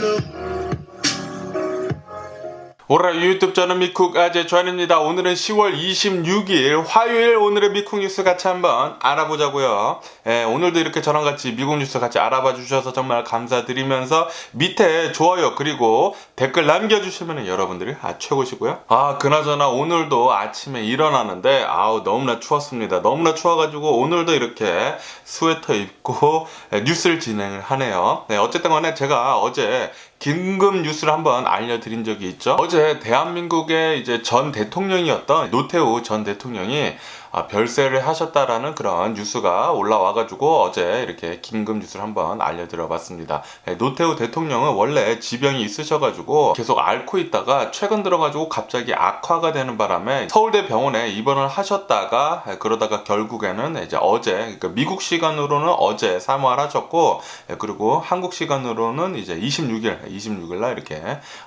look. 오라 유튜브 저는 미쿡 아재 조한입니다. 오늘은 10월 26일 화요일 오늘의 미쿡 뉴스 같이 한번 알아보자고요. 예, 오늘도 이렇게 저랑 같이 미국 뉴스 같이 알아봐 주셔서 정말 감사드리면서 밑에 좋아요 그리고 댓글 남겨주시면 여러분들이 아 최고시고요. 아 그나저나 오늘도 아침에 일어나는데 아우 너무나 추웠습니다. 너무나 추워가지고 오늘도 이렇게 스웨터 입고 예, 뉴스를 진행을 하네요. 네, 어쨌든 간에 제가 어제 긴급 뉴스를 한번 알려드린 적이 있죠. 어제 대한민국의 이제 전 대통령이었던 노태우 전 대통령이 아, 별세를 하셨다라는 그런 뉴스가 올라와가지고 어제 이렇게 긴급 뉴스를 한번 알려드려봤습니다. 네, 노태우 대통령은 원래 지병이 있으셔가지고 계속 앓고 있다가 최근 들어가지고 갑자기 악화가 되는 바람에 서울대 병원에 입원을 하셨다가 네, 그러다가 결국에는 이제 어제 그러니까 미국 시간으로는 어제 사망하셨고 네, 그리고 한국 시간으로는 이제 26일 26일 날 이렇게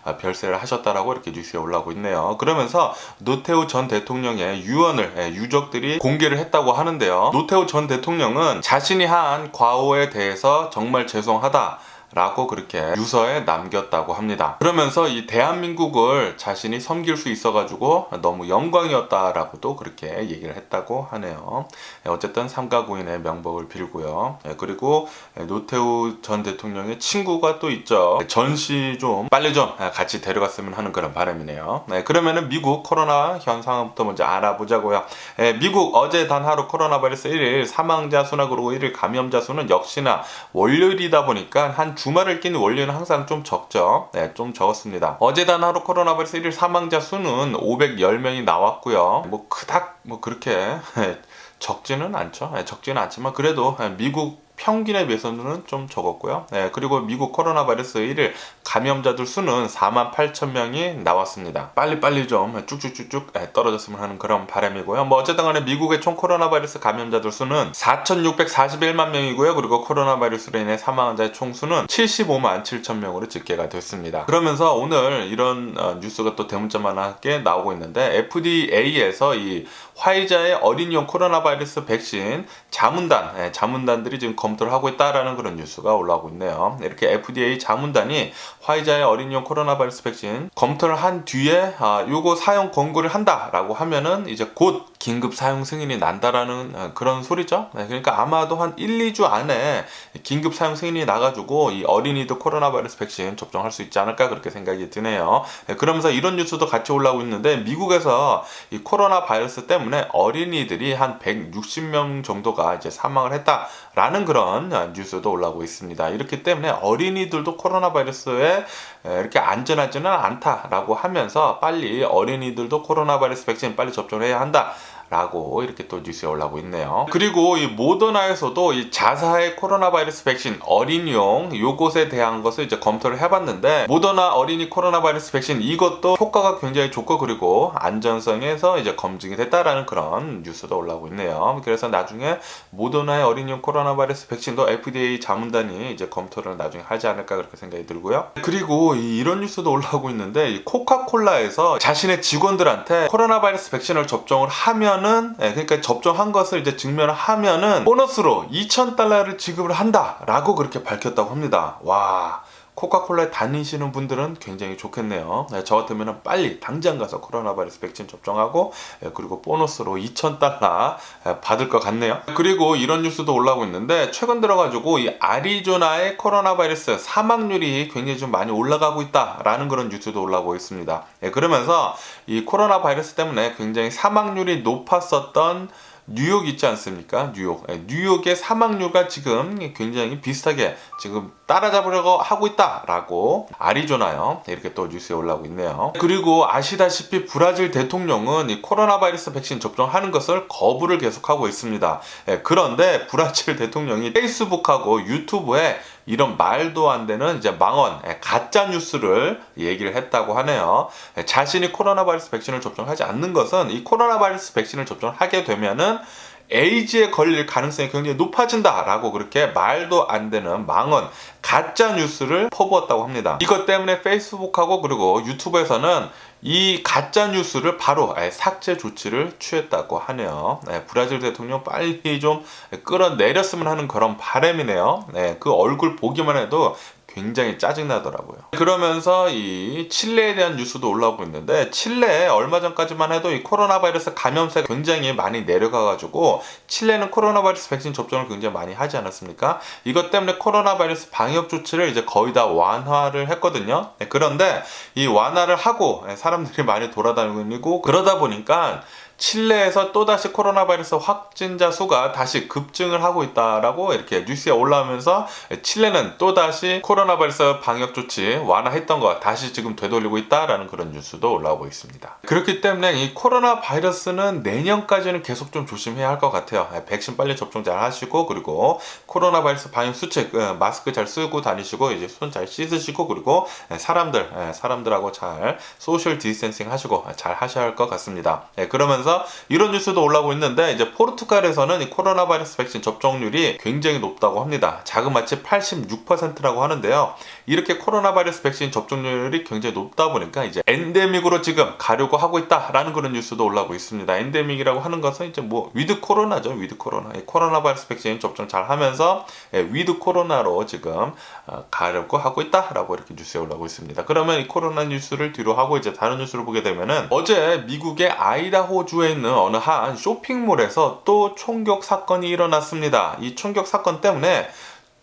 아, 별세를 하셨다라고 이렇게 뉴스에 올라오고 있네요. 그러면서 노태우 전 대통령의 유언을 예, 유족 들이 공개를 했다고 하는데요. 노태우 전 대통령은 자신이 한 과오에 대해서 정말 죄송하다. 라고 그렇게 유서에 남겼다고 합니다. 그러면서 이 대한민국을 자신이 섬길 수 있어가지고 너무 영광이었다라고도 그렇게 얘기를 했다고 하네요. 예, 어쨌든 삼가구인의 명복을 빌고요. 예, 그리고 노태우 전 대통령의 친구가 또 있죠. 전시 좀 빨리 좀 같이 데려갔으면 하는 그런 바람이네요. 네, 그러면은 미국 코로나 현상부터 먼저 알아보자고요. 예, 미국 어제 단 하루 코로나 바이러스 1일 사망자 수나 그리고 1일 감염자 수는 역시나 월요일이다 보니까 한 주말을 끼는 월요일은 항상 좀 적죠. 네, 좀 적었습니다. 어제 단 하루 코로나 바이러스 1일 사망자 수는 510명이 나왔고요. 뭐 그닥 뭐 그렇게 적지는 않죠. 네, 적지는 않지만 그래도 미국 평균에 비해서는 좀 적었고요. 네, 그리고 미국 코로나 바이러스 1일 감염자들 수는 4만 8천 명이 나왔습니다. 빨리빨리 좀 쭉쭉쭉쭉 떨어졌으면 하는 그런 바람이고요. 뭐 어쨌든 간에 미국의 총 코로나 바이러스 감염자들 수는 4,641만 명이고요. 그리고 코로나 바이러스로 인해 사망한 자의 총 수는 75만 7천 명으로 집계가 됐습니다. 그러면서 오늘 이런 어, 뉴스가 또 대문자만하게 나오고 있는데 FDA에서 이 화이자의 어린이용 코로나 바이러스 백신 자문단, 예, 자문단들이 지금 검토를 하고 있다라는 그런 뉴스가 올라오고 있네요. 이렇게 FDA 자문단이 화이자의 어린이용 코로나 바이러스 백신 검토를 한 뒤에 아, 요거 사용 권고를 한다라고 하면은 이제 곧 긴급 사용 승인이 난다라는 어, 그런 소리죠. 네, 그러니까 아마도 한 1, 2주 안에 긴급 사용 승인이 나가지고 이 어린이도 코로나 바이러스 백신 접종할 수 있지 않을까 그렇게 생각이 드네요. 네, 그러면서 이런 뉴스도 같이 올라오고 있는데 미국에서 이 코로나 바이러스 때문에 어린이들이 한 160명 정도가 이제 사망을 했다라는 그런 뉴스도 올라오고 있습니다. 이렇기 때문에 어린이들도 코로나 바이러스에 이렇게 안전하지는 않다라고 하면서 빨리 어린이들도 코로나 바이러스 백신 빨리 접종을 해야 한다. 라고 이렇게 또 뉴스에 올라오고 있네요. 그리고 이 모더나에서도 이 자사의 코로나 바이러스 백신 어린이용 요것에 대한 것을 이제 검토를 해봤는데 모더나 어린이 코로나 바이러스 백신 이것도 효과가 굉장히 좋고 그리고 안전성에서 이제 검증이 됐다라는 그런 뉴스도 올라오고 있네요. 그래서 나중에 모더나의 어린이용 코로나 바이러스 백신도 FDA 자문단이 이제 검토를 나중에 하지 않을까 그렇게 생각이 들고요. 그리고 이런 뉴스도 올라오고 있는데 코카콜라에서 자신의 직원들한테 코로나 바이러스 백신을 접종을 하면 하면은 예, 그러니까 접종한 것을 이제 증명을 하면은 보너스로 2,000달러를 지급을 한다라고 그렇게 밝혔다고 합니다. 와. 코카콜라에 다니시는 분들은 굉장히 좋겠네요. 네, 저 같으면 빨리 당장 가서 코로나 바이러스 백신 접종하고 예, 그리고 보너스로 2,000달러 예, 받을 것 같네요. 그리고 이런 뉴스도 올라오고 있는데 최근 들어가지고 이 아리조나의 코로나 바이러스 사망률이 굉장히 좀 많이 올라가고 있다라는 그런 뉴스도 올라오고 있습니다. 예, 그러면서 이 코로나 바이러스 때문에 굉장히 사망률이 높았었던 뉴욕 있지 않습니까? 뉴욕. 예, 뉴욕의 사망률과 지금 굉장히 비슷하게 지금 따라잡으려고 하고 있다라고 아리조나요. 이렇게 또 뉴스에 올라오고 있네요. 그리고 아시다시피 브라질 대통령은 이 코로나 바이러스 백신 접종하는 것을 거부를 계속하고 있습니다. 예, 그런데 브라질 대통령이 페이스북하고 유튜브에 이런 말도 안 되는 이제 망언, 예, 가짜 뉴스를 얘기를 했다고 하네요. 예, 자신이 코로나 바이러스 백신을 접종하지 않는 것은 이 코로나 바이러스 백신을 접종하게 되면은 에이즈에 걸릴 가능성이 굉장히 높아진다라고 그렇게 말도 안 되는 망언, 가짜 뉴스를 퍼부었다고 합니다. 이것 때문에 페이스북하고 그리고 유튜브에서는 이 가짜 뉴스를 바로 삭제 조치를 취했다고 하네요. 네, 브라질 대통령 빨리 좀 끌어내렸으면 하는 그런 바람이네요. 네, 그 얼굴 보기만 해도 굉장히 짜증나더라고요. 그러면서 이 칠레에 대한 뉴스도 올라오고 있는데 칠레에 얼마 전까지만 해도 이 코로나 바이러스 감염세가 굉장히 많이 내려가 가지고 칠레는 코로나 바이러스 백신 접종을 굉장히 많이 하지 않았습니까? 이것 때문에 코로나 바이러스 방역 조치를 이제 거의 다 완화를 했거든요. 네, 그런데 이 완화를 하고 예, 사람들이 많이 돌아다니고 그러다 보니까 칠레에서 또다시 코로나 바이러스 확진자 수가 다시 급증을 하고 있다라고 이렇게 뉴스에 올라오면서 칠레는 또다시 코로나 바이러스 방역 조치 완화했던 거 다시 지금 되돌리고 있다라는 그런 뉴스도 올라오고 있습니다. 그렇기 때문에 이 코로나 바이러스는 내년까지는 계속 좀 조심해야 할 것 같아요. 예, 백신 빨리 접종 잘 하시고 그리고 코로나 바이러스 방역 수칙 어, 마스크 잘 쓰고 다니시고 이제 손 잘 씻으시고 그리고 예, 사람들 예, 사람들하고 잘 소셜 디스텐싱 하시고 잘 하셔야 할 것 같습니다. 예, 그러면서 이런 뉴스도 올라오고 있는데 이제 포르투갈에서는 이 코로나 바이러스 백신 접종률이 굉장히 높다고 합니다. 자그마치 86%라고 하는데요. 이렇게 코로나 바이러스 백신 접종률이 굉장히 높다 보니까 이제 엔데믹으로 지금 가려고 하고 있다라는 그런 뉴스도 올라오고 있습니다. 엔데믹이라고 하는 것은 이제 뭐 위드 코로나죠. 위드 코로나. 이 코로나 바이러스 백신 접종 잘 하면서 예, 위드 코로나로 지금 어, 가려고 하고 있다라고 이렇게 뉴스에 올라오고 있습니다. 그러면 이 코로나 뉴스를 뒤로 하고 이제 다른 뉴스를 보게 되면은 어제 미국의 아이다호 주에 있는 어느 한 쇼핑몰에서 또 총격 사건이 일어났습니다. 이 총격 사건 때문에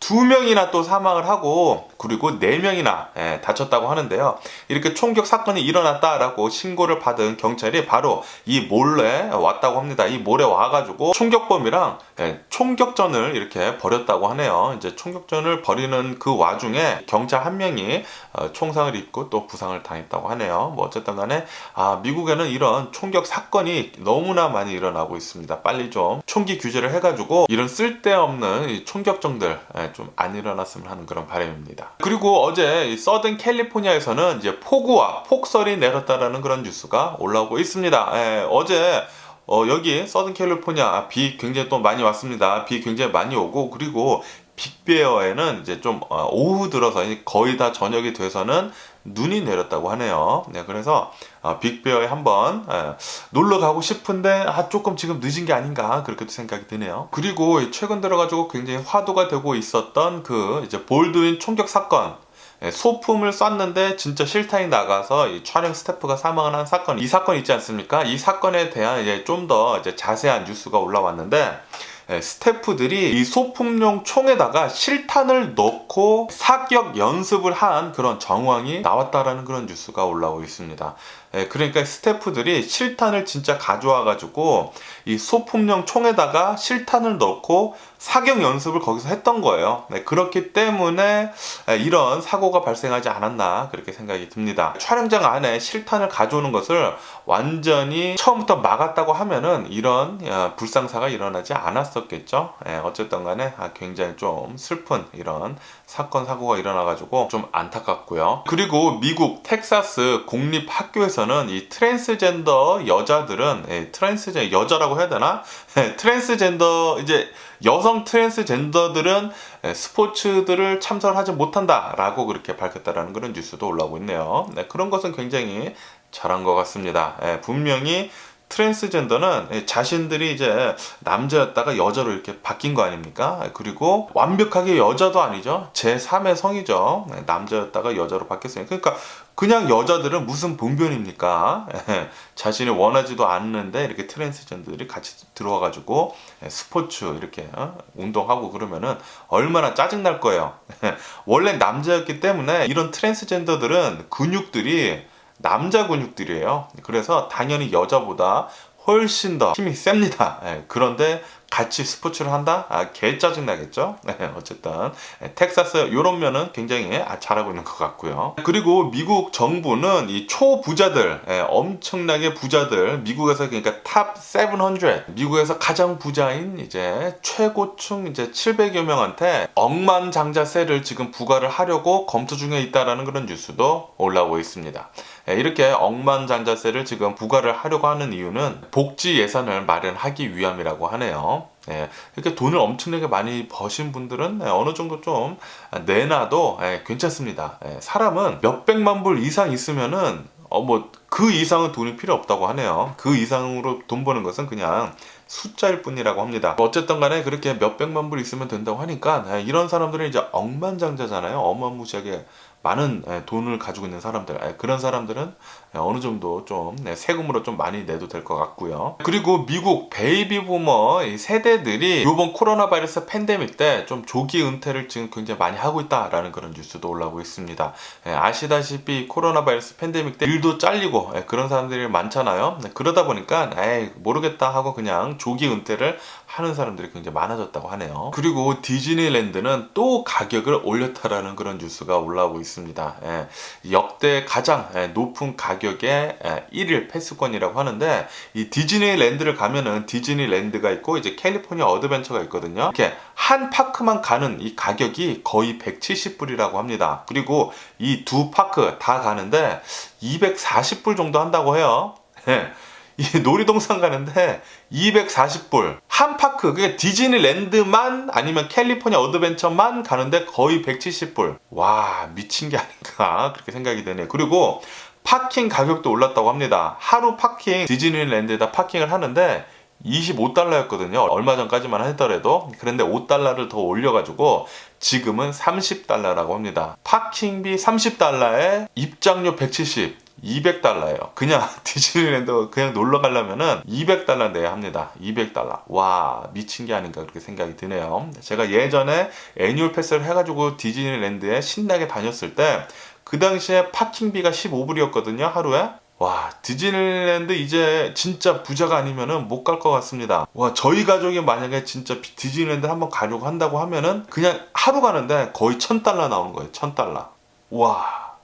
두 명이나 또 사망을 하고 그리고 네 명이나 예, 다쳤다고 하는데요. 이렇게 총격 사건이 일어났다라고 신고를 받은 경찰이 바로 이 몰에 왔다고 합니다. 이 몰에 와가지고 총격범이랑 예, 총격전을 이렇게 벌였다고 하네요. 이제 총격전을 벌이는 그 와중에 경찰 한 명이 어, 총상을 입고 또 부상을 당했다고 하네요. 뭐 어쨌든 간에 아, 미국에는 이런 총격 사건이 너무나 많이 일어나고 있습니다. 빨리 좀 총기 규제를 해가지고 이런 쓸데없는 이 총격전들 예, 좀 안 일어났으면 하는 그런 바람입니다. 그리고 어제 이 서든 캘리포니아에서는 이제 폭우와 폭설이 내렸다라는 그런 뉴스가 올라오고 있습니다. 예, 어제 어, 여기 서든 캘리포니아 비 굉장히 또 많이 왔습니다. 비 굉장히 많이 오고 그리고 빅베어에는 이제 좀 어, 오후 들어서 거의 다 저녁이 돼서는 눈이 내렸다고 하네요. 네, 그래서 어, 빅베어에 한번 예, 놀러 가고 싶은데 아 조금 지금 늦은 게 아닌가 그렇게도 생각이 드네요. 그리고 최근 들어가지고 굉장히 화두가 되고 있었던 그 이제 볼드윈 총격 사건. 예, 소품을 쐈는데 진짜 실탄이 나가서 이 촬영 스태프가 사망을 한 사건 이 사건 있지 않습니까? 이 사건에 대한 이제 좀 더 자세한 뉴스가 올라왔는데 예, 스태프들이 이 소품용 총에다가 실탄을 넣고 사격 연습을 한 그런 정황이 나왔다라는 그런 뉴스가 올라오고 있습니다. 예, 그러니까 스태프들이 실탄을 진짜 가져와 가지고 이 소품용 총에다가 실탄을 넣고 사격 연습을 거기서 했던 거예요. 네, 그렇기 때문에 예, 이런 사고가 발생하지 않았나 그렇게 생각이 듭니다. 촬영장 안에 실탄을 가져오는 것을 완전히 처음부터 막았다고 하면은 이런 어, 불상사가 일어나지 않았었겠죠. 예, 어쨌든 간에 아, 굉장히 좀 슬픈 이런 사건 사고가 일어나가지고 좀 안타깝고요. 그리고 미국 텍사스 공립 학교에서 는 이 트랜스젠더 여자들은 예, 트랜스젠 여자라고 해야 되나? 예, 트랜스젠더 이제 여성 트랜스젠더들은 예, 스포츠들을 참석하지 못한다라고 그렇게 밝혔다라는 그런 뉴스도 올라오고 있네요. 네, 그런 것은 굉장히 잘한 것 같습니다. 예, 분명히 트랜스젠더는 예, 자신들이 이제 남자였다가 여자로 이렇게 바뀐 거 아닙니까? 그리고 완벽하게 여자도 아니죠. 제3의 성이죠. 예, 남자였다가 여자로 바뀌었으니까. 그러니까 그냥 여자들은 무슨 분변입니까? 예, 자신이 원하지도 않는데 이렇게 트랜스젠더들이 같이 들어와가지고 예, 스포츠 이렇게 어? 운동하고 그러면은 얼마나 짜증날 거예요. 원래 남자였기 때문에 이런 트랜스젠더들은 근육들이 남자 근육들이에요. 그래서 당연히 여자보다 훨씬 더 힘이 셉니다. 예, 그런데 같이 스포츠를 한다? 아, 개 짜증 나겠죠? 네, 어쨌든 예, 텍사스 이런 면은 굉장히 아, 잘하고 있는 것 같고요. 그리고 미국 정부는 이 초부자들, 예, 엄청나게 부자들, 미국에서 그러니까 탑 700, 미국에서 가장 부자인 이제 최고층 이제 700여 명한테 억만장자세를 지금 부과를 하려고 검토 중에 있다라는 그런 뉴스도 올라오고 있습니다. 예, 이렇게 억만장자세를 지금 부과를 하려고 하는 이유는 복지 예산을 마련하기 위함이라고 하네요. 예, 이렇게 돈을 엄청나게 많이 버신 분들은 예, 어느 정도 좀 내놔도 예, 괜찮습니다. 예, 사람은 몇백만 불 이상 있으면은 어 뭐 그 이상은 돈이 필요 없다고 하네요. 그 이상으로 돈 버는 것은 그냥 숫자일 뿐이라고 합니다. 어쨌든 간에 그렇게 몇백만 불 있으면 된다고 하니까 예, 이런 사람들은 이제 억만장자잖아요. 어마무시하게 많은 예, 돈을 가지고 있는 사람들 예, 그런 사람들은 예, 어느 정도 좀 네, 세금으로 좀 많이 내도 될 것 같고요. 그리고 미국 베이비 부머 이 세대들이 이번 코로나 바이러스 팬데믹 때 좀 조기 은퇴를 지금 굉장히 많이 하고 있다라는 그런 뉴스도 올라오고 있습니다. 예, 아시다시피 코로나 바이러스 팬데믹 때 일도 잘리고 예, 그런 사람들이 많잖아요. 네, 그러다 보니까 에이 모르겠다 하고 그냥 조기 은퇴를 하는 사람들이 굉장히 많아졌다고 하네요. 그리고 디즈니랜드는 또 가격을 올렸다라는 그런 뉴스가 올라오고 있습니다. 예, 역대 가장 예, 높은 가격 의 예, 1일 패스권이라고 하는데 이 디즈니랜드를 가면은 디즈니랜드가 있고 이제 캘리포니아 어드벤처가 있거든요. 이렇게 한 파크만 가는 이 가격이 거의 170불이라고 합니다. 그리고 이 두 파크 다 가는데 240불 정도 한다고 해요. 예. 이 놀이동산 가는데 240불 한 파크 그게 디즈니랜드만 아니면 캘리포니아 어드벤처만 가는데 거의 170불 와 미친 게 아닌가 그렇게 생각이 되네요 그리고 파킹 가격도 올랐다고 합니다 하루 파킹 디즈니랜드에다 파킹을 하는데 25달러였거든요. 얼마 전까지만 하더라도. 그런데 5달러를 더 올려가지고 지금은 30달러라고 합니다. 파킹비 30달러에 입장료 170. 200달러예요. 그냥 디즈니랜드 그냥 놀러 가려면은 200달러 내야 합니다. 200달러. 와, 미친 게 아닌가 그렇게 생각이 드네요. 제가 예전에 애니얼 패스를 해가지고 디즈니랜드에 신나게 다녔을 때 그 당시에 파킹비가 15불이었거든요. 하루에. 와 디즈니랜드 이제 진짜 부자가 아니면은 못 갈 것 같습니다. 와 저희 가족이 만약에 진짜 디즈니랜드 한번 가려고 한다고 하면은 그냥 하루 가는데 거의 천 달러 나오는 거예요. 천 달러. 와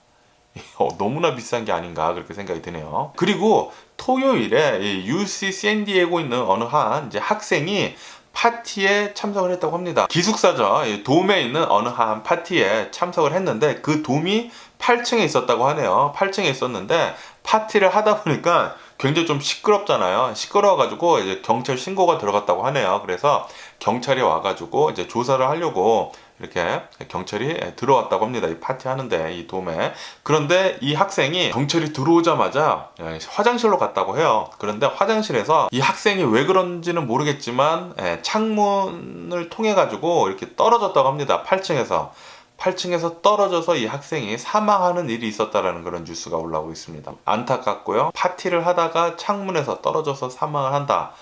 어, 너무나 비싼 게 아닌가 그렇게 생각이 드네요. 그리고 토요일에 이 UC 샌디에고 있는 어느 한 이제 학생이 파티에 참석을 했다고 합니다. 기숙사죠. 이 돔에 있는 어느 한 파티에 참석을 했는데 그 돔이 8층에 있었다고 하네요. 8층에 있었는데 파티를 하다 보니까 굉장히 좀 시끄럽잖아요. 시끄러워가지고 이제 경찰 신고가 들어갔다고 하네요. 그래서 경찰이 와가지고 이제 조사를 하려고 이렇게 경찰이 들어왔다고 합니다. 이 파티 하는데 이 돔에 그런데 이 학생이 경찰이 들어오자마자 예, 화장실로 갔다고 해요. 그런데 화장실에서 이 학생이 왜 그런지는 모르겠지만 예, 창문을 통해 가지고 이렇게 떨어졌다고 합니다. 8층에서 8층에서 떨어져서 이 학생이 사망하는 일이 있었다라는 그런 뉴스가 올라오고 있습니다. 안타깝고요. 파티를 하다가 창문에서 떨어져서 사망을 한다.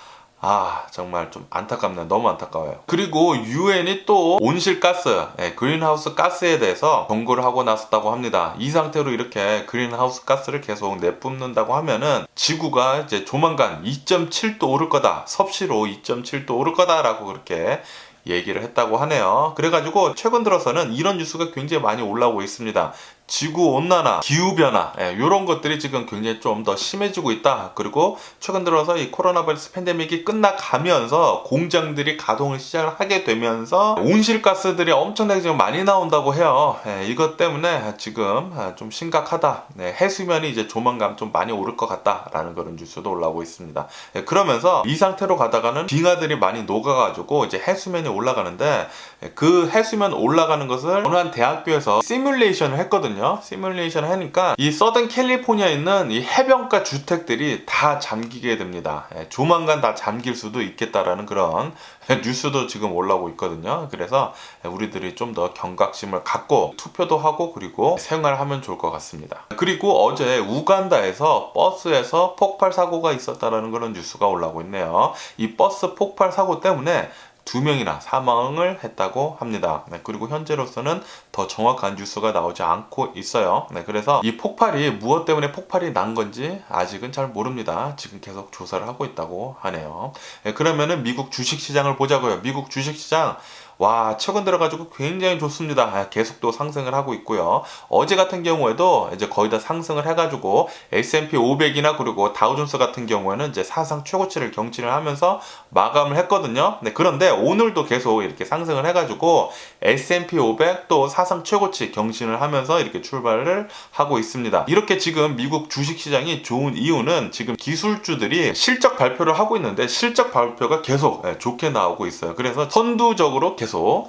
아 정말 좀 안타깝네요 너무 안타까워요 그리고 유엔이 또 온실가스 예, 그린하우스 가스에 대해서 경고를 하고 나섰다고 합니다 이 상태로 이렇게 그린하우스 가스를 계속 내뿜는다고 하면은 지구가 이제 조만간 2.7도 오를 거다 섭씨로 2.7도 오를 거다 라고 그렇게 얘기를 했다고 하네요. 그래가지고 최근 들어서는 이런 뉴스가 굉장히 많이 올라오고 있습니다. 지구 온난화, 기후 변화 이런 것들이 지금 굉장히 좀 더 심해지고 있다. 그리고 최근 들어서 이 코로나 바이러스 팬데믹이 끝나가면서 공장들이 가동을 시작하게 되면서 온실가스들이 엄청나게 지금 많이 나온다고 해요. 예, 이것 때문에 지금 좀 심각하다. 네, 해수면이 이제 조만간 좀 많이 오를 것 같다라는 그런 뉴스도 올라오고 있습니다. 예, 그러면서 이 상태로 가다가는 빙하들이 많이 녹아가지고 이제 해수면이 올라가는데 예, 그 해수면 올라가는 것을 어느 한 대학교에서 시뮬레이션을 했거든요. 시뮬레이션을 하니까 이 서든 캘리포니아에 있는 이 해변가 주택들이 다 잠기게 됩니다. 예, 조만간 다 잠길 수도 있겠다라는 그런 뉴스도 지금 올라오고 있거든요. 그래서 우리들이 좀 더 경각심을 갖고 투표도 하고 그리고 생활을 하면 좋을 것 같습니다. 그리고 어제 우간다에서 버스에서 폭발 사고가 있었다라는 그런 뉴스가 올라오고 있네요. 이 버스 폭발 사고 때문에 두 명이나 사망을 했다고 합니다. 네, 그리고 현재로서는 더 정확한 뉴스가 나오지 않고 있어요. 네, 그래서 이 폭발이 무엇 때문에 폭발이 난 건지 아직은 잘 모릅니다. 지금 계속 조사를 하고 있다고 하네요. 네, 그러면은 미국 주식시장을 보자고요. 미국 주식시장 와 최근 들어가지고 굉장히 좋습니다. 아, 계속 또 상승을 하고 있고요. 어제 같은 경우에도 이제 거의 다 상승을 해가지고 S&P 500이나 그리고 다우존스 같은 경우에는 이제 사상 최고치를 경신을 하면서 마감을 했거든요. 네, 그런데 오늘도 계속 이렇게 상승을 해가지고 S&P 500 또 사상 최고치 경신을 하면서 이렇게 출발을 하고 있습니다. 이렇게 지금 미국 주식시장이 좋은 이유는 지금 기술주들이 실적 발표를 하고 있는데 실적 발표가 계속 예, 좋게 나오고 있어요. 그래서 선두적으로 계속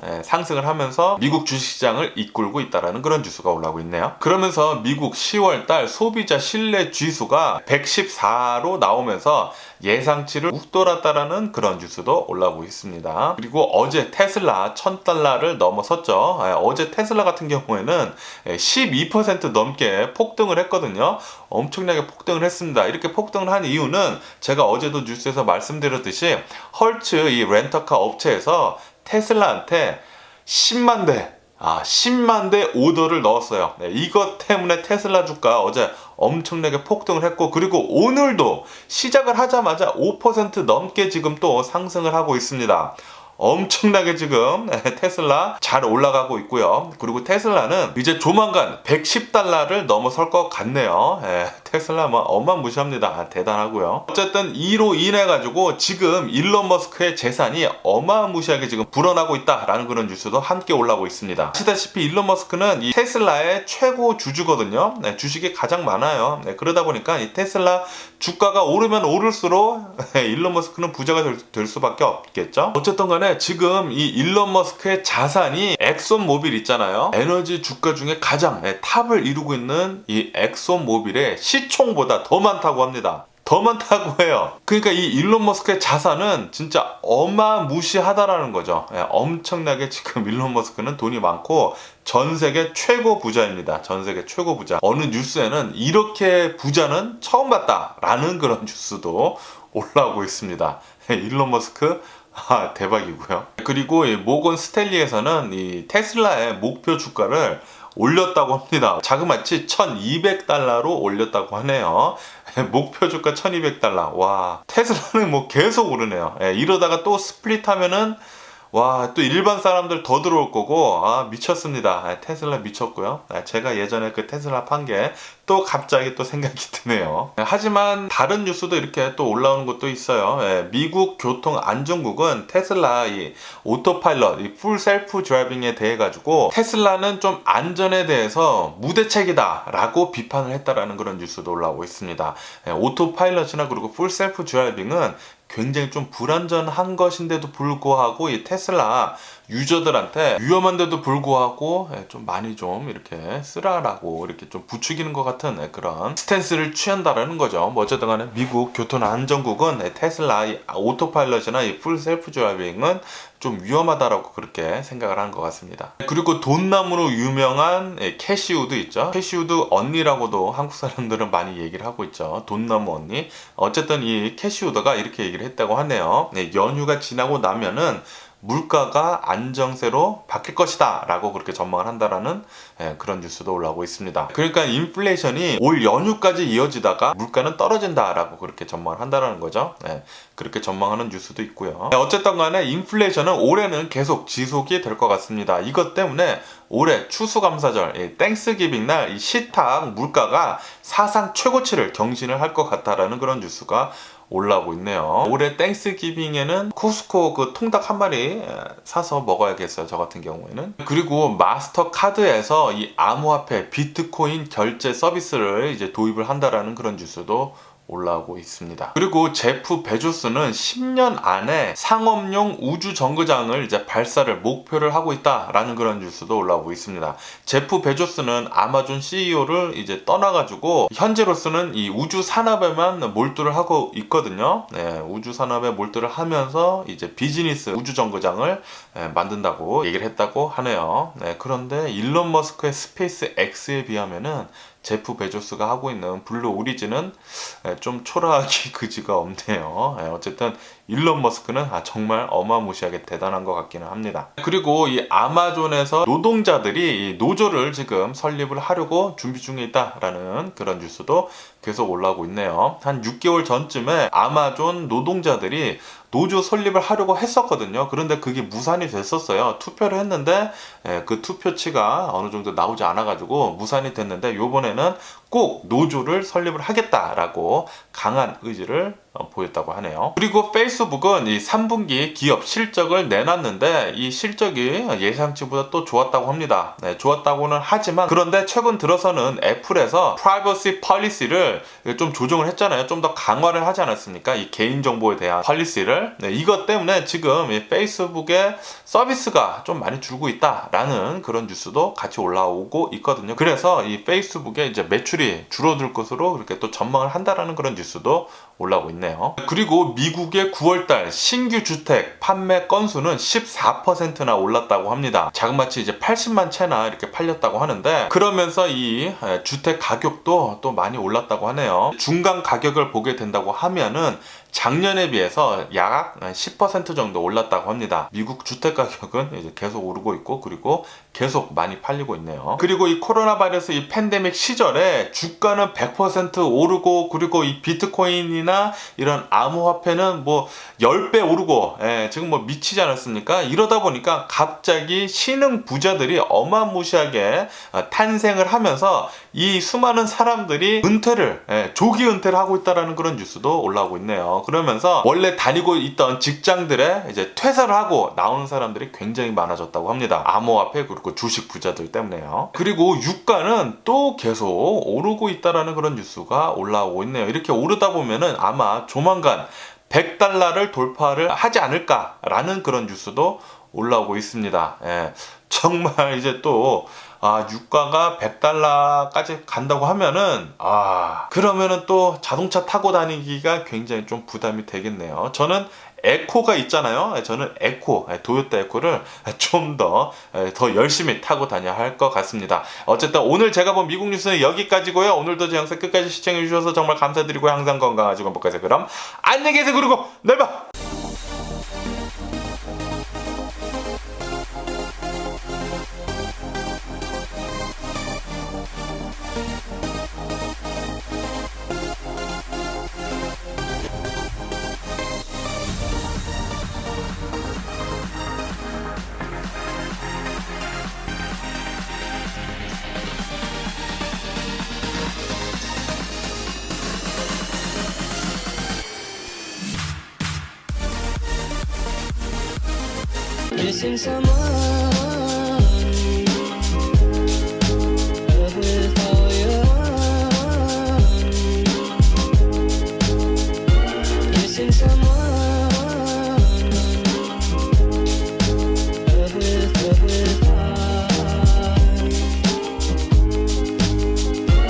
예, 상승을 하면서 미국 주식시장을 이끌고 있다라는 그런 뉴스가 올라오고 있네요. 그러면서 미국 10월 달 소비자 신뢰 지수가 114로 나오면서 예상치를 웃돌았다라는 그런 뉴스도 올라오고 있습니다. 그리고 어제 테슬라 1000달러를 넘어섰죠. 예, 어제 테슬라 같은 경우에는 12% 넘게 폭등을 했거든요. 엄청나게 폭등을 했습니다. 이렇게 폭등을 한 이유는 제가 어제도 뉴스에서 말씀드렸듯이 헐츠 이 렌터카 업체에서 테슬라한테 10만 대, 아, 10만 대 오더를 넣었어요. 네, 이것 때문에 테슬라 주가 어제 엄청나게 폭등을 했고, 그리고 오늘도 시작을 하자마자 5% 넘게 지금 또 상승을 하고 있습니다. 엄청나게 지금 테슬라 잘 올라가고 있고요. 그리고 테슬라는 이제 조만간 110달러를 넘어설 것 같네요. 예, 테슬라 뭐 어마무시합니다. 아, 대단하고요. 어쨌든 이로 인해 가지고 지금 일론 머스크의 재산이 어마무시하게 지금 불어나고 있다라는 그런 뉴스도 함께 올라오고 있습니다. 아시다시피 일론 머스크는 이 테슬라의 최고 주주거든요. 네, 주식이 가장 많아요. 네, 그러다 보니까 이 테슬라 주가가 오르면 오를수록 일론 머스크는 부자가 될, 될 수밖에 없겠죠. 어쨌든 간에 지금 이 일론 머스크의 자산이 엑손 모빌 있잖아요. 에너지 주가 중에 가장 네, 탑을 이루고 있는 이 엑손 모빌의 시 총보다 더 많다고 합니다. 더 많다고 해요. 그러니까 이 일론 머스크의 자산은 진짜 어마무시하다라는 거죠. 예, 엄청나게 지금 일론 머스크는 돈이 많고 전 세계 최고 부자입니다. 전 세계 최고 부자. 어느 뉴스에는 이렇게 부자는 처음 봤다라는 그런 뉴스도 올라오고 있습니다. 예, 일론 머스크 아, 대박이고요. 그리고 이 모건 스탠리에서는 이 테슬라의 목표 주가를 올렸다고 합니다. 자그마치 1200달러로 올렸다고 하네요. 목표 주가 1200달러. 와, 테슬라는 뭐 계속 오르네요. 예, 이러다가 또 스플릿 하면은 와, 또 일반 사람들 더 들어올 거고, 아, 미쳤습니다. 아, 테슬라 미쳤고요. 아, 제가 예전에 그 테슬라 판 게 또 갑자기 또 생각이 드네요. 예, 하지만 다른 뉴스도 이렇게 또 올라오는 것도 있어요. 예, 미국 교통안전국은 테슬라 이 오토파일럿, 이 풀 셀프 드라이빙에 대해 가지고 테슬라는 좀 안전에 대해서 무대책이다 라고 비판을 했다라는 그런 뉴스도 올라오고 있습니다. 예, 오토파일럿이나 그리고 풀 셀프 드라이빙은 굉장히 좀 불안전한 것인데도 불구하고 이 테슬라 유저들한테 위험한데도 불구하고 예, 좀 많이 좀 이렇게 쓰라라고 이렇게 좀 부추기는 것 같은 예, 그런 스탠스를 취한다라는 거죠. 뭐 어쨌든 간에 미국 교통안전국은 예, 테슬라 이 오토파일럿이나 이풀 셀프 드라이빙은 좀 위험하다라고 그렇게 생각을 하는 것 같습니다. 그리고 돈나무로 유명한 예, 캐시우드 있죠. 캐시우드 언니라고도 한국 사람들은 많이 얘기를 하고 있죠. 돈나무 언니. 어쨌든 이 캐시우드가 이렇게 얘기를 했다고 하네요. 네, 연휴가 지나고 나면은 물가가 안정세로 바뀔 것이다 라고 그렇게 전망을 한다라는 예, 그런 뉴스도 올라오고 있습니다. 그러니까 인플레이션이 올 연휴까지 이어지다가 물가는 떨어진다 라고 그렇게 전망을 한다라는 거죠. 예, 그렇게 전망하는 뉴스도 있고요. 예, 어쨌든 간에 인플레이션은 올해는 계속 지속이 될 것 같습니다. 이것 때문에 올해 추수감사절, 땡스기빙 날이 식탁 물가가 사상 최고치를 경신을 할 것 같다라는 그런 뉴스가 올라오고 있네요. 올해 땡스 기빙에는 코스코 그 통닭 한 마리 사서 먹어야겠어요. 저 같은 경우에는. 그리고 마스터 카드에서 이 암호화폐 비트코인 결제 서비스를 이제 도입을 한다라는 그런 뉴스도 올라오고 있습니다. 그리고 제프 베조스는 10년 안에 상업용 우주 정거장을 이제 발사를 목표를 하고 있다라는 그런 뉴스도 올라오고 있습니다. 제프 베조스는 아마존 CEO를 이제 떠나가지고 현재로서는 이 우주 산업에만 몰두를 하고 있거든요. 네, 우주 산업에 몰두를 하면서 이제 비즈니스 우주 정거장을 네, 만든다고 얘기를 했다고 하네요. 네, 그런데 일론 머스크의 스페이스 X에 비하면은 제프 베조스가 하고 있는 블루 오리진은 좀 초라하기 그지가 없네요. 어쨌든 일론 머스크는 아, 정말 어마무시하게 대단한 것 같기는 합니다. 그리고 이 아마존에서 노동자들이 이 노조를 지금 설립을 하려고 준비 중에 있다라는 그런 뉴스도 계속 올라오고 있네요. 한 6개월 전쯤에 아마존 노동자들이 노조 설립을 하려고 했었거든요. 그런데 그게 무산이 됐었어요. 투표를 했는데 예, 그 투표치가 어느 정도 나오지 않아가지고 무산이 됐는데 요번에는 꼭 노조를 설립을 하겠다라고 강한 의지를 어, 보였다고 하네요. 그리고 페이스북은 이 3분기 기업 실적을 내놨는데 이 실적이 예상치보다 또 좋았다고 합니다. 네, 좋았다고는 하지만 그런데 최근 들어서는 애플에서 프라이버시 펄리시를 좀 조정을 했잖아요. 좀 더 강화를 하지 않았습니까? 이 개인 정보에 대한 펄리시를 네, 이것 때문에 지금 이 페이스북의 서비스가 좀 많이 줄고 있다라는 그런 뉴스도 같이 올라오고 있거든요. 그래서 이 페이스북의 이제 매출 이 줄어들 것으로 그렇게 또 전망을 한다라는 그런 뉴스도 올라오고 있네요. 그리고 미국의 9월달 신규 주택 판매 건수는 14%나 올랐다고 합니다. 자그마치 이제 80만 채나 이렇게 팔렸다고 하는데 그러면서 이 에, 주택 가격도 또 많이 올랐다고 하네요. 중간 가격을 보게 된다고 하면은 작년에 비해서 약 10% 정도 올랐다고 합니다. 미국 주택 가격은 이제 계속 오르고 있고 그리고 계속 많이 팔리고 있네요. 그리고 이 코로나 바이러스 이 팬데믹 시절에 주가는 100% 오르고 그리고 이 비트코인이나 이런 암호화폐는 뭐 10배 오르고 예, 지금 뭐 미치지 않았습니까? 이러다 보니까 갑자기 신흥 부자들이 어마무시하게 어, 탄생을 하면서 이 수많은 사람들이 은퇴를 예, 조기 은퇴를 하고 있다라는 그런 뉴스도 올라오고 있네요. 그러면서 원래 다니고 있던 직장들에 이제 퇴사를 하고 나오는 사람들이 굉장히 많아졌다고 합니다. 암호화폐 그리고 주식 부자들 때문에요. 그리고 유가는 또 계속 오르고 있다라는 그런 뉴스가 올라오고 있네요. 이렇게 오르다 보면은 아마 조만간 100달러를 돌파를 하지 않을까라는 그런 뉴스도 올라오고 있습니다. 예, 정말 이제 또 아, 유가가 100달러까지 간다고 하면은, 아, 그러면은 또 자동차 타고 다니기가 굉장히 좀 부담이 되겠네요. 저는 에코가 있잖아요. 저는 에코, 도요타 에코를 좀 더, 더 열심히 타고 다녀야 할 것 같습니다. 어쨌든 오늘 제가 본 미국 뉴스는 여기까지고요. 오늘도 제 영상 끝까지 시청해 주셔서 정말 감사드리고 항상 건강하시고 행복하세요. 그럼 안녕히 계세요. 그리고 내일 봐! since I'm